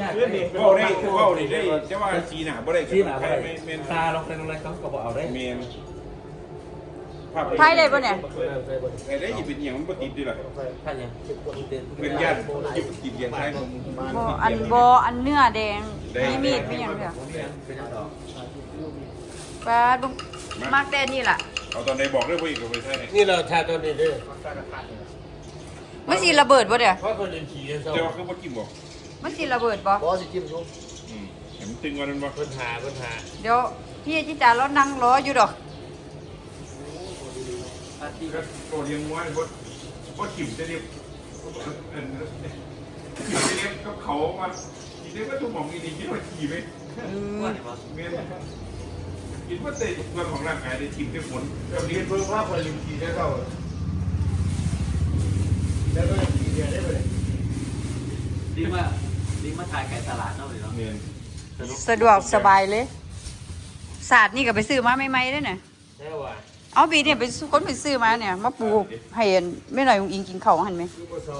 ยากเรื่องนี้เว้าได้เว้านี่ได้จะว่าสีหนาบ่ได้ที่หนาใคไปรไม่แม่นตาลงไปตรงนั้นเขาก็บอกเอาได้แม่นภาพไทยได้ปะเนี่ยไอ้ได้ยินเป็นหยังมันบ่ติดดิล่ะท่านยังเป็นญาติยิบติดเรียนไทยผมบ่อันบออันเนื้อแดงมีมีดมีอย่างเดียวเป็นอย่างต่อปลาดุกมากแต่นี่ล่ะเอาตอนไหนบอกเลยว่าอีกกับไปไทยนี่เราชาตัวนี้ด้วยมันสิระเบิดบ่เดี๋ยวเพราะคนเรียนขี่กันเศร้าแต่ว่าคือบ่กินบ่ มันสิระเบิดบ่บอสจิ้มชุบอืมเห็นมันตึงกว่านั้นบ่ปัญหาปัญหาเดี๋ยวพี่จิตาเรานั่งรออยู่ดอกก็โตเลี้ยงม้วนบ่บ่ขิมจะเรียบเอิ้นขิมจะเรียบกับเขามาทีนี้ก็ถูกหมองอีนี่คิดว่าขี่ไหมว่าไหนวะแม่นคิดว่าเตะส่วนของร่างกายได้ทิ่มได้ผลกับเรีเรียยนนเพิ่มภาพคนเรียนขี่ได้เศร้าแล้วก็ขี่เรียนได้ไปเลยดีมาก ดีมาถ่ายไก่ตลาดเนาะเลยเนาะเนียนสะดวกสบายเลย ศาสตร์นี่ก็ไปซื้อมาใหม่ๆเด้อเนี่ยแน่ว่าเอาปีเนี่ยไปซื้อคนไปซื้อมาเนี่ยมาปลูกให้เห็นไม่หน่อยอุ้งอิงกินข้าวหันไหมลูกก็เศร้า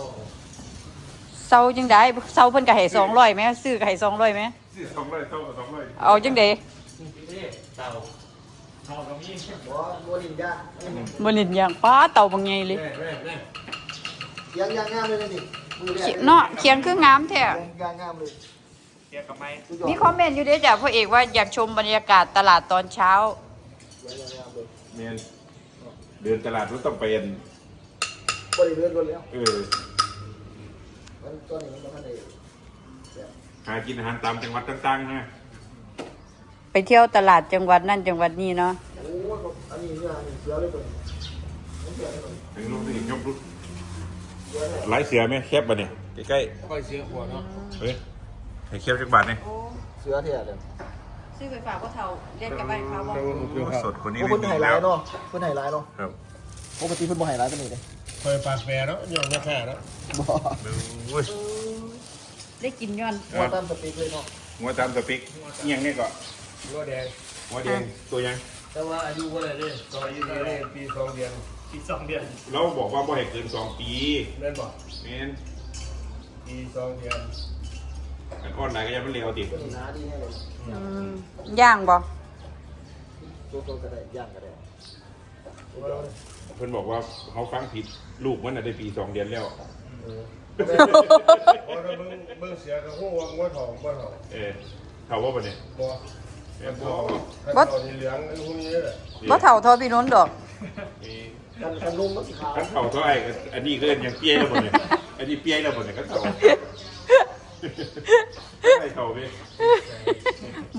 เซาจังได้เซาเพิ่นก็ให้200ไหมซื้อก็ให้200ไหมสี่สองร้อยเท่ากับสองร้อยเอาจังได๋เต่าบอสบอดินยาบ่เล่นอย่างป้าเต่าบางใหญ่เลยแน่แน่แน่ยังยังงามเลยนี่มือแร เขีกเนาะเขียนคืองามแท้ยังยังงามเลยเกียร์กับไม้มีคอมเมนต์อยู่เด้อจ้ะพ่อเอกว่าอยากชมบรรยากาศตลาดตอนเช้ายังยังงามเลยเนียนเดินตลาดมันต้องไปอันบริเวณรถแล้วเออมันตอนนี้มันมาทันได้แบบหากินอาหารตามจังหวัดต่างๆนะไปเที่ยวตลาดจังหวัดนั่นจังหวัดนี้เนาะโอ้ยอันนี้เนี่ยเสือเลยตัวนี้มันเสือเลยตัวนี้ถึงลูกถึงยกลูก เสือเลยหลายเสือไหมแคบบ่เนี่ยใกล้คอยเสียหัวเนาะๆเฮ้ยให้แคบจักบาทเนี่ยเสือเท่เลยซื้อไปฝากพ่อเฒ่าเล่นกับบ้านเขาบ่โอ้สดคนนี้โอ้ไม่คนมีไฮไลแล้วท์เนาะคนไฮไลท์เนาะครับปกติเพิ่นบ่ไฮไลท์ตัวนี้เลยคอยปากแปรเนาะยอมมาแค่เนาะบ่โอ้ยได้กินย้อนมาตามสปีกเลยเนาะหัวตามสปิกเอียงเนี่ยก็รัวแดงหัวแดงตัวยังแต่ว่าอายุว่าอะไรเนี่ยตอนอายุเท่าไหร่ปีสองเดือน ปีสองเดือนเราบอกว่าบ่ให้เกินสองปีนั่นบอกแม่นปีสองเดือนอันอ่อนไหนก็ยังไม่เลี้ยวติตัวนี้หนาดีให้เลยอืมย่างบ่ตัวโตก็ได้ย่างก็ได้เพิ่นบอกว่าเขาฟังผิดลูกมันน่ะได้ปีสองเดือนแล้วพอเราเบิ่งเบิ่งเสียกับหัวหัวทองหัวทองเออเขาว่าบ่เนี่ยบ่แม่นบ่ถ้าตอนนี้เหลืองไอ้พวกนี้แหละบ่เฒ่าเทอพี่น้นดอกเออ กันกันนุ่มมันสีขาวกันเขาเท่าไหร่อันนี้ก็ยังเปี้ยแล้วบ่เนี่ยอันนี้เปี้ยแล้วบ่เนี่ยกันเขาไอ้เขาเว้ย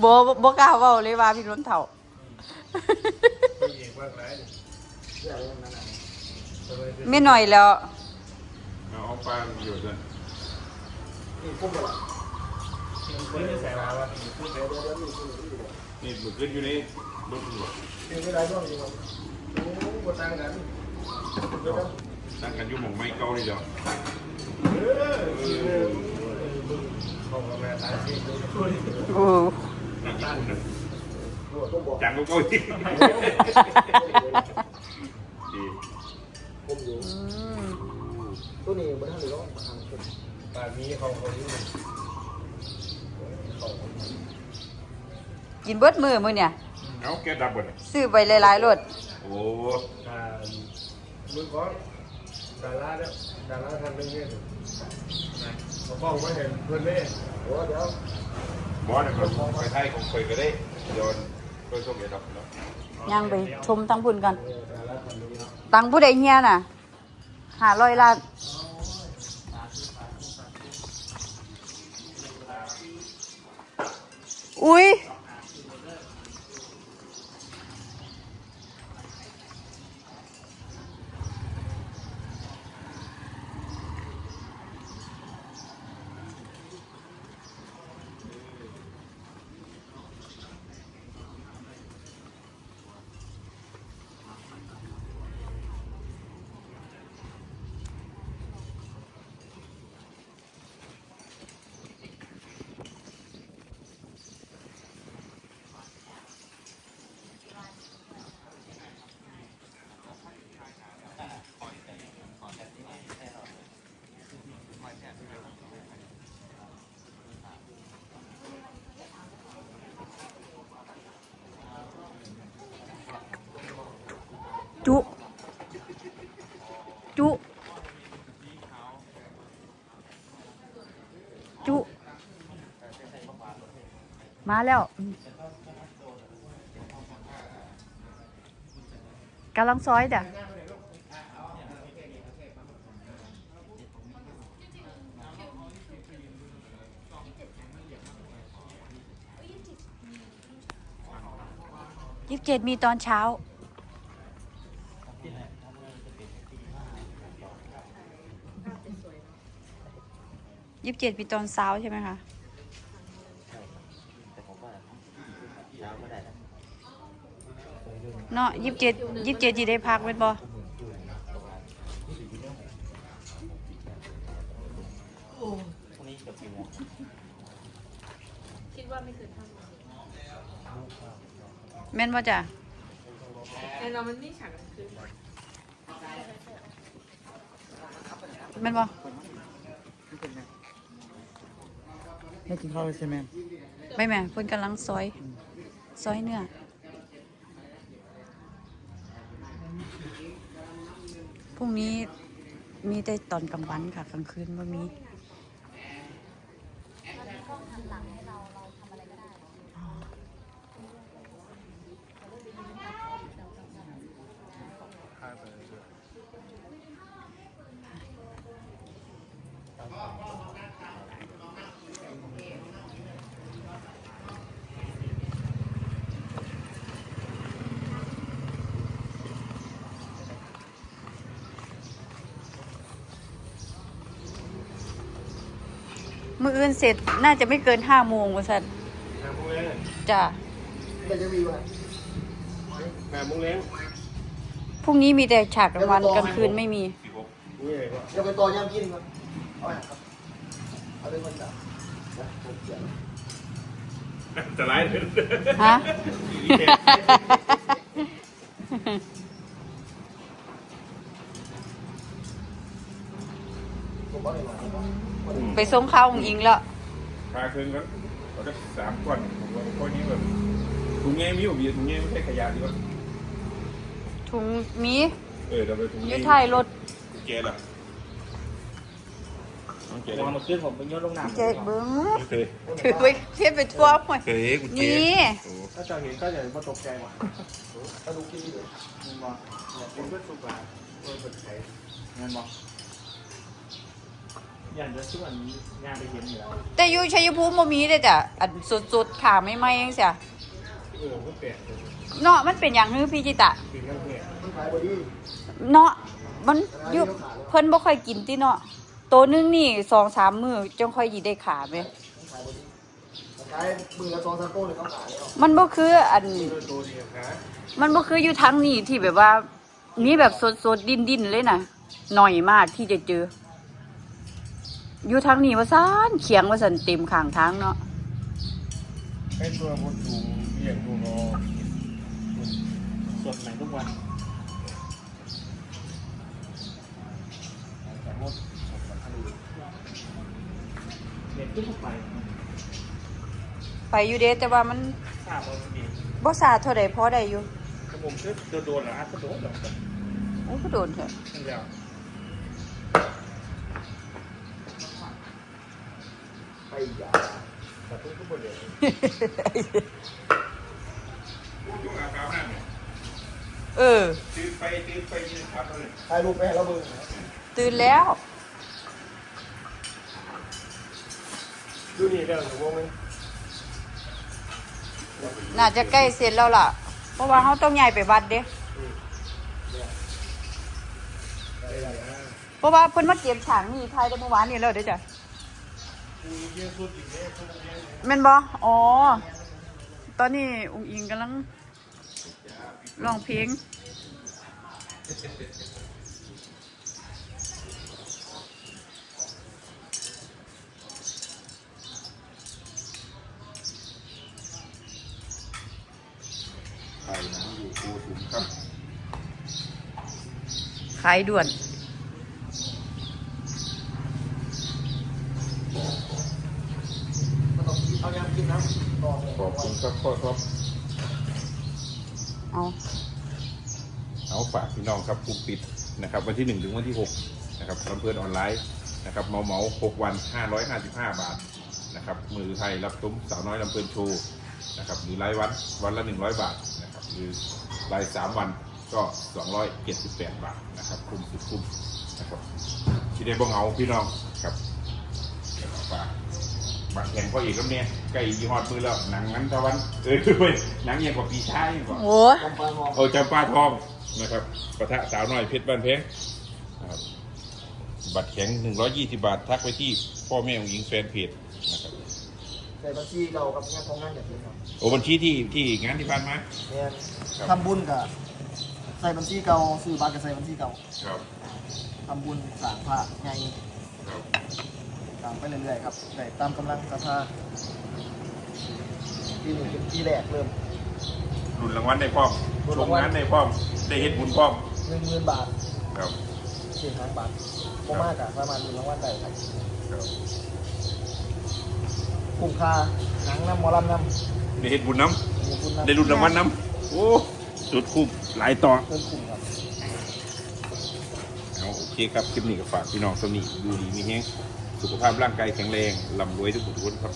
บ่บ่บ่กล้าเว้าเลยว่าพี่น้นเฒ่าเป็นเอกมากหลายนี่เสือเลยนั่นน่ะทำไมเป็นไม่หน่อยแล้วเอาเอาปลาอยู่ซั่นนี่พุ่มบ่ล่ะคนที่ใส่มาวะเดี๋ยวเดี๋ยวเดี๋ยวนี่พุ่มนี่เดี๋ยวนี่มันขึ้นอยู่ในรถอยู่นี่ไม่ได้ช่วงนี้ครับโอ้ บ่ต่างกันตั้งกันอยู่หม่องไม้เก่านี่เดียวเออเออของกาแฟตายสิโอ้ตัวต้มบ่จังก็เก่าอีกดีพุ่มอยู่อืมตัวนี้บ่ทันได้ร้องมาทางพุ่มป่านนี้เขาเขาอยู่เขากินเบิดมื้อมื้อเนี่ย เอาแกดับบ่เนี่ยซื้อไปหลายๆรถ โอ้อ่ามือของดาราเนี่ยดาราทำเรื่องนี้เขาฟ้องไว้เห็นเพื่อนเล่โอ้เดี๋ยวบอสนะครับไปไทยของเคยก็ได้โยนก็ชมเดี๋ยวดับเนาะย่างไปชมทั้งพุ่นกันดาราทำเรื่องนี้ตังค์ผู้ใดเฮียน่ะ500ล้านอุ้ย จุ จุ จุ มาแล้วกำลังซอยเด้อยี่สิบเจ็ดมีตอนเช้า ยี่สิบเจ็ดมีตอนเช้าใช่ไหมคะแต่ผมว่าเช้าก็ได้นะเนาะยี่สิบเจ็ดยี่สิบเจ็ดจีได้พักเป็นบ่พรุ่งนี้เกับกี่โมงคิดว่าไม่เกินห้าโมงแม่นบ่จ้ะแน่นอนมันนี่ฉากกลางคืนแม่นบ่ ไม่กินข้าวเลยใช่ไหมไม่แม่เพิ่นกำลังซอย ซอยเนื้อพรุ่งนี้มีแต่ตอนกลางวันค่ะกลางคืนบ่มี มื้ออื่นเสร็จน่าจะไม่เกินห้าโมงว่าซั่นแปดโมงเล้งจ้ะแต่จะมีวะแปดโมงเล้งพรุ่งนี้มีแต่ฉากกลางวันกลางคืนไม่มี สี่หกนี่เลยก็เดี๋ยวไปต่อยามกินครับเอาอย่างครับเอาเป็นคนจับนะผมเขียนจะไล่เลยฮะผมบอกเลยว่า ไปส่งข้าวองอิงแล้วพาคืนก็เราจะสามก้อนผมว่าก้อนนี้แบบถุงเงี้ยมีอยู่มีถุงเงี้ยไม่ใช่ขยะดีกว่าถุงมีเออเราไปถุงอเงี้ยู่ยท้ายรถกุญแจล่ะกุญแจวางมาขึ้นผมเป็นยอดลงน้ำเจ๊เบิ้งเคยถือไปเทียบไปทั่วหมด เคยกุญแจนี่ โอ้ถ้าเจะเห็นก็อย่ามาตกใจว่ะถ้าดูกินเลยเงินบอกเป็นเพื่อนสุกาเพื่อนเปิดไข่เงินบอก อย่างจะช่วยงานไปเห็นอยู่แล้วแต่อยู่ชัยภูมิบ่มีเด้อจ้ะอันสุดๆขาไม่ไหมจังซี่เออมันแปลกเลยเนาะมันเป็นอย่างฮือพี่จิตะกินกันแปลกมันขายบอดี้เนาะมันอยู่เพิ่นบ่ค่อยกินติเนาะตัวหนึงนี่2-3มื้อจังค่อยสิได้ขาแม่มันขายบอดี้มันขายมือละสองสามโต้เลยเขาขายแล้วมันบ่คืออันเพื่อนโตดีครับมันบ่คืออยู่ทางนี้ที่แบบว่ามีแบบสดๆ ดินๆ เลยนะหน่อยมากที่จะเจอ อยู่ทางนี้ว่าซ่านเขียงว่าสันเต็มข้างทางเนาะให้ตัวบนสูงเบี่ยงตัวงอสดใหม่ทุกวันเน็ตขึ้นเข้าไปไปอยู่เด้แต่ว่ามันทราบว่าดีบ่สาดเท่าใดพอได้อยู่ถ้าผมจะโดนหรืออาจจะโดนหรอกโอ้ก็โดนเถอะนั่นแล้ วไปยาแต่ทุกทุกคนเดียวช่วงอาบน้ำเนี่ยเออ ตื่นไปตื่นไปยืนครับเลยถ่ายรูปไปให้เราเบิ่งตื่นแล้ว ดูนี่เดี๋ยวหนูว่ามันน่าจะใกล้เสร็จแล้วล่ะ เพราะว่าเขาต้องย้ายไปวัดเด้อะไรอะเพราะว่าเพิ่นมาเก็บฉางนี่ทายได้เมื่อวานนี่แล้วเด้อจ้ะ แม่นบ่อ๋อ ตอนนี้อุ้งอิงกำลังร้องเพลงไปนะอยู่ครูถุงครับ ขายด่วนมันต้องเอายามกินนะต่อไป ขอบคุณครับพ่อครับ เอาเอาฝากพี่น้องครับคุมปิดนะครับ วันที่หนึ่งถึงวันที่หกนะครับลำเพลินออนไลน์นะครับเมาเมาหกวันห้าร้อยห้าสิบห้าบาทนะครับมือไทยรับชมสาวน้อยลำเพลินโชว์นะครับหรือรายวันวันละ100บาทนะครับหรือราย3วันก็278บาทนะครับคุ้มสุดคุ้มนะครับที่ได้บ่เหงาพี่น้องครับ บางแข่งพ่อเอกแล้วเนี่ยใกล้ยี่หอดมือแล้วหนังนั้นตะวันเออเว้ยหนังยังกว่าปีชายยังกว่าโอ้กำปางหอมโอ้จำปาทองนะครับปะทะสาวน้อยเพชรบ้านเพงนะครับบัตรแข็ง 120 บาท ทักไปที่พ่อแม่ของหญิงแฟนเพจนะครับใส่บัญชีเก่ากับงานของงานอย่างนี้ครับโอ้บัญชีที่ที่งานที่ผ่านมาเนี่ยครับทำบุญกับใส่บัญชีเก่าซื้อบัตรกับใส่บัญชีเก่าครับทำบุญสร้างพระไงครับ ตามไปเรื่อยๆครับแต่ตามกำลังศรัทธาที่หนึ่งเป็นที่แรกเริ่มรุ่นรางวัลได้พร้อมรุ่นชรามงวัลงานได้พร้อม ได้เฮ็ดบุญพร้อมหนึ่งหมื่นบาทครับสี่พันบาทโมมากอะประมาณหนึ่งรางวัลได้ครับครับคุ้มค่าหนังน้ำหมอลำน้ได้เฮ็ดบุญน้ำมีบุญำน้ำได้รุ่นรางวัลน้ำโอ้สุดคุ้มหลายต่อเพิ่มคุ้มครับเอาโอเคครับคลิปนี้ก็ฝากพี่น้องสำนีดูดีมีแฮง สุขภาพร่างกายแข็งแรงร่ำรวยทุกคนทุกคนครับ